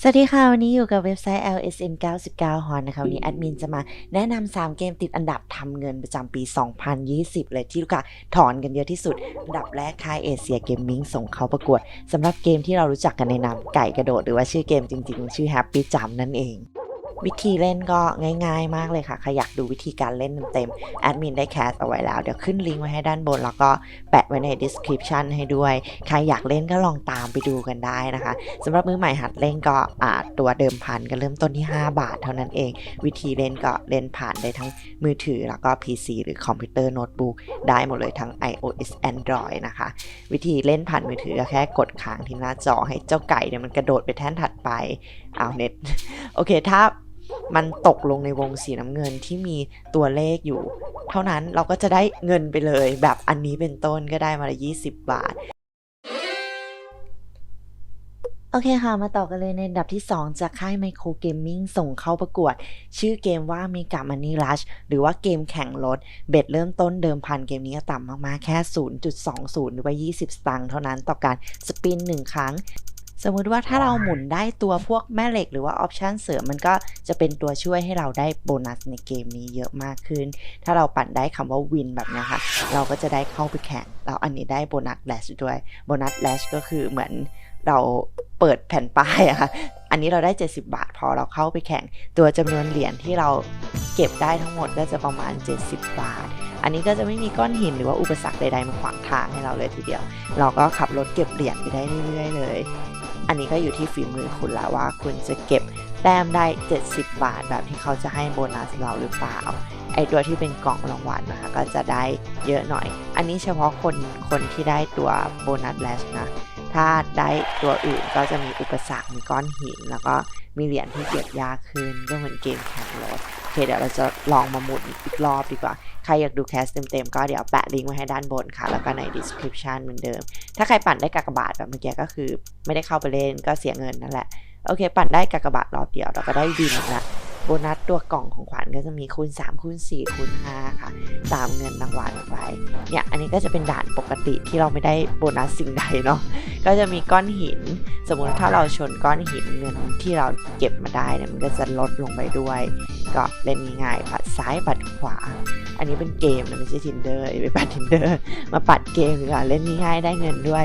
สวัสดีค่ะ วันนี้อยู่กับเว็บไซต์ LSM 99 h o n นะคะ วันนี้แอดมินจะมาแนะนำ3เกมติดอันดับทำเงินประจำปี 2020 เลยที่ลูกค้าถอนกันเยอะที่สุด อันดับแรกค่ายเอเชียเกมมิ่งส่งเข้าประกวดสำหรับเกมที่เรารู้จักกันในนามไก่กระโดด หรือว่าชื่อเกมจริงๆ ชื่อ Happy Jump นั่นเอง วิธีเล่นก็ง่าย ๆ มากเลยค่ะใครอยากดูวิธีการเล่นเต็มๆแอดมินได้แคสเอาไว้แล้ว เดี๋ยวขึ้นลิงก์ไว้ให้ด้านบน แล้วก็แปะไว้ใน description ให้ด้วย ใครอยากเล่นก็ลองตามไปดูกันได้นะคะสำหรับมือใหม่หัดเล่นก็ตัวเดิมพันก็เริ่มต้นที่ 5 บาทเท่านั้นเอง วิธีเล่นก็เล่นผ่านได้ทั้งมือถือแล้วก็ PC หรือคอมพิวเตอร์โน้ตบุ๊กได้หมดเลยทั้ง iOS Android นะคะ วิธีเล่นผ่านมือถือก็แค่กดค้างที่หน้าจอให้เจ้าไก่เนี่ยมันกระโดดไปแท่นถัดไปเอาเน็ตโอเคถ้า มันตกลงในวงสีน้ำเงินที่มีตัวเลขอยู่ เท่านั้นเราก็จะได้เงินไปเลย แบบอันนี้เป็นต้นก็ได้มาละ20บาท โอเคค่ะ มาต่อกันเลยในอันดับที่ 2 จากค่ายไมโครเกมมิ่งส่งเข้าประกวด ชื่อเกมว่ามีกามันนี่ลัชหรือว่าเกมแข่งรถ เบ็ดเริ่มต้นเดิมพันเกมนี้ต่ำมากๆ แค่ 0.20 หรือว่า 20 สตางค์เท่านั้นต่อการสปิน 1 ครั้ง สมมุติว่าถ้าเราหมุนได้ตัวพวกแม่เหล็กหรือว่าออปชันเสริมมันก็จะเป็นตัวช่วยให้เราได้โบนัสในเกมนี้เยอะมากขึ้น ถ้าเราปั่นได้คำว่าวินแบบนี้ค่ะ เราก็จะได้เข้าไปแข่งแล้วอันนี้ได้โบนัสแลชด้วยโบนัสแลชก็คือเหมือนเราเปิดแผ่นป้ายอะค่ะ อันนี้เราได้ 70 บาท พอเราเข้าไปแข่ง ตัวจำนวนเหรียญที่เราเก็บได้ทั้งหมดก็จะประมาณ 70 บาท อันนี้ก็จะไม่มีก้อนหินหรือว่าอุปสรรคใดๆมาขวางทางให้เราเลยทีเดียว เราก็ขับรถเก็บเหรียญไปได้เรื่อยๆเลย อันนี้ก็อยู่ที่ฝีมือคุณละว่าคุณจะเก็บแต้มได้ 70 บาท แบบที่เขาจะให้โบนัสเราหรือเปล่า ไอตัวที่เป็นกล่องรางวัลนะคะ ก็จะได้เยอะหน่อย อันนี้เฉพาะคนคนที่ได้ตัวโบนัสแลชนะ ถ้าได้ตัวอื่นก็จะมีอุปสรรคมีก้อนหิน แล้วก็มีเหรียญที่เก็บยากขึ้นก็เหมือนเกมแข่งรถโอเคเดี๋ยวเราจะลองมาหมุนอีกรอบดีกว่า ใครอยากดูแคสเต็มๆก็เดี๋ยวแปะลิงก์ไว้ให้ด้านบนค่ะ แล้วก็ใน description เหมือนเดิม ถ้าใครปั่นได้กากบาทแบบเมื่อกี้ก็คือ ไม่ได้เข้าไปเล่นก็เสียเงินนั่นแหละ โอเค ปั่นได้กากบาทรอบเดียวเราก็ได้วินละ โบนัสตัวกล่องของขวัญก็จะมีคูณ3คูณ4คูณ5ค่ะ ตามเงินรางวัลไปเนี่ยอันนี้ก็จะเป็นด่านปกติที่เราไม่ได้โบนัสสิ่งใดเนาะก็จะมีก้อนหิน สมมุติถ้าเราชนก้อนหินเงินที่เราเก็บมาได้เนี่ยมันก็จะลดลงไปด้วย ก็เล่นง่ายๆปัดซ้ายปัดขวา อันนี้เป็นเกมนะไม่ใช่ทินเดอร์ไปปัดทินเดอร์มาปัดเกมดีกว่าเล่นง่ายๆได้เงินด้วย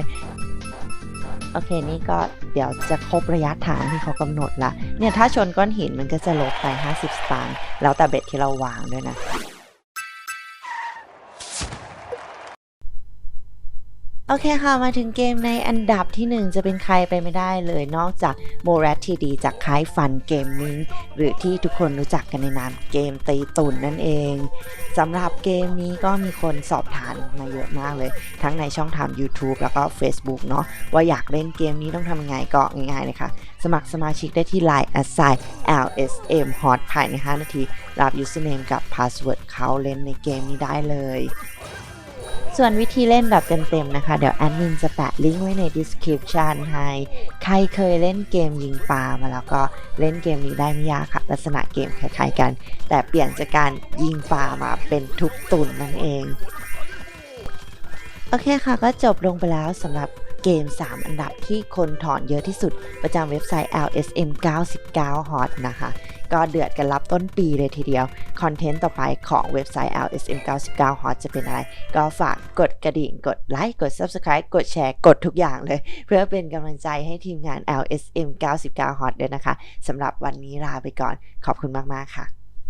โอเคนี่ก็เดี๋ยวจะครบระยะทางที่เขากำหนดละเนี่ยถ้าชนก้อนหินมันก็จะลดไป 50 สตางค์แล้วแต่เบ็ดที่เราวางด้วยนะ โอเคค่ะ มาถึงเกมในอันดับที่ 1 จะเป็นใครไปไม่ได้เลยนอกจากโมเรตทีดีจากค่ายฟันเกมมิ่งหรือที่ทุกคนรู้จักกันในนามเกมตีตุนนั่นเองสำหรับเกมนี้ก็มีคนสอบถามมาเยอะมากเลย ทั้งในช่องทาง YouTube แล้วก็ Facebook เนาะว่าอยากเล่นเกมนี้ต้องทำยังไงก็ง่ายๆเลยค่ะ สมัครสมาชิกได้ที่ Line a s s i LSM Hot ภายใน 5 นาทีรับ username กับ password เขาเล่นในเกมนี้ได้เลย ส่วนวิธีเล่นแบบเต็มๆนะคะ เดี๋ยวแอดมินจะแปะลิงก์ไว้ใน description ให้ ใครเคยเล่นเกมยิงปลามาแล้วก็เล่นเกมนี้ได้ไม่ยากค่ะ ลักษณะเกมคล้ายๆกัน แต่เปลี่ยนจากการยิงปลามาเป็นทุกตุนนั่นเอง โอเคค่ะก็จบลงไปแล้วสำหรับเกม 3 อันดับที่คนถอนเยอะที่สุดประจำเว็บไซต์ LSM 99 Hot นะคะ ก็เดือดกันรับต้นปีเลยทีเดียว คอนเทนต์ต่อไปของเว็บไซต์ LSM 99 Hot จะเป็นอะไร ก็ฝากกดกระดิ่ง กดไลค์ กด Subscribe กดแชร์ กดทุกอย่างเลย เพื่อเป็นกำลังใจให้ทีมงาน LSM 99 Hot ด้วยนะคะสำหรับวันนี้ลาไปก่อน ขอบคุณมาก ๆ ค่ะ